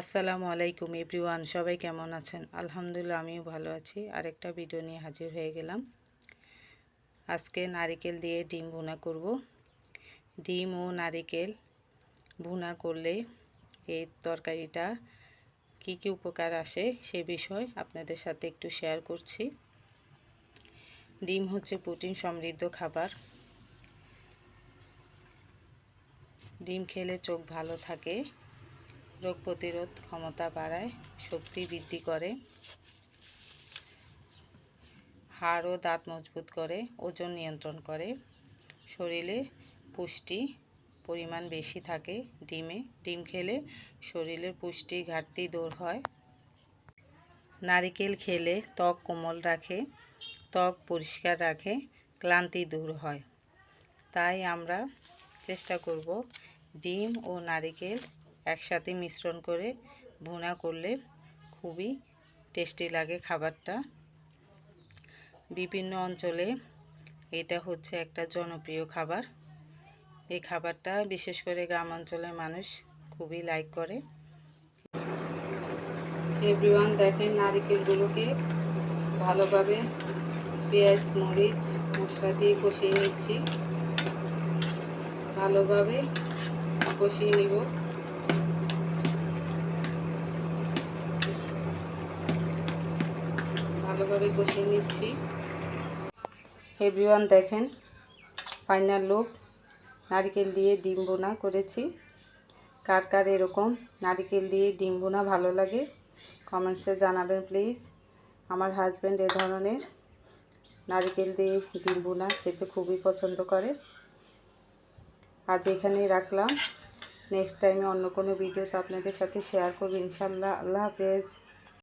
আসসালামু আলাইকুম এভরিওয়ান, সবাই কেমন আছেন? আলহামদুলিল্লাহ, আমিও ভালো আছি। আরেকটা ভিডিও নিয়ে হাজির হয়ে গেলাম। আজকে নারিকেল দিয়ে ডিম ভুনা করব। ডিম ও নারিকেল ভুনা করলে এই তরকারিটা কি কি উপকার আসে সে বিষয় আপনাদের সাথে একটু শেয়ার করছি। ডিম হচ্ছে প্রোটিন সমৃদ্ধ খাবার। ডিম খেলে চোখ ভালো থাকে। রোগ প্রতিরোধ ক্ষমতা বাড়ায়, শক্তি বৃদ্ধি করে হাড় ও দাঁত মজবুত করে, ওজন নিয়ন্ত্রণ করে। শরীরে পুষ্টি পরিমাণ বেশি থাকে ডিমে। ডিম খেলে শরীরের পুষ্টি ঘাটতি দূর হয়। নারিকেল খেলে ত্বক কোমল রাখে, ত্বক পরিষ্কার রাখে, ক্লান্তি দূর হয়। তাই আমরা চেষ্টা করব ডিম ও নারিকেল একসাথে মিশ্রণ করে ভুনা করলে খুবই টেস্টি লাগে খাবারটা। বিভিন্ন অঞ্চলে এটা হচ্ছে একটা জনপ্রিয় খাবার। এই খাবারটা বিশেষ করে গ্রাম অঞ্চলের মানুষ খুবই লাইক করে। এভরিওয়ান দেখেন নারিকেলগুলোকে ভালোভাবে পেঁয়াজ, মরিচ, মশলা দিয়ে কষিয়ে নিচ্ছি। ভালোভাবে কষিয়ে নিব। ভালোভাবে কষিয়ে নিচ্ছি। এভরিওয়ান দেখেন ফাইনাল লুক নারকেল দিয়ে ডিম বোনা করেছি। কার কার এরকম নারিকেল দিয়ে ডিম বোনা ভালো লাগে কমেন্টসে জানাবেন প্লিজ আমার হাজব্যান্ড এ ধরনের নারিকেল দিয়ে ডিম বোনা খেতে খুবই পছন্দ করে। আজ এখানেই রাখলাম। নেক্সট টাইমে অন্য কোনো ভিডিও তো আপনাদের সাথে শেয়ার করব, ইনশাল্লাহ। আল্লাহ হাফেজ।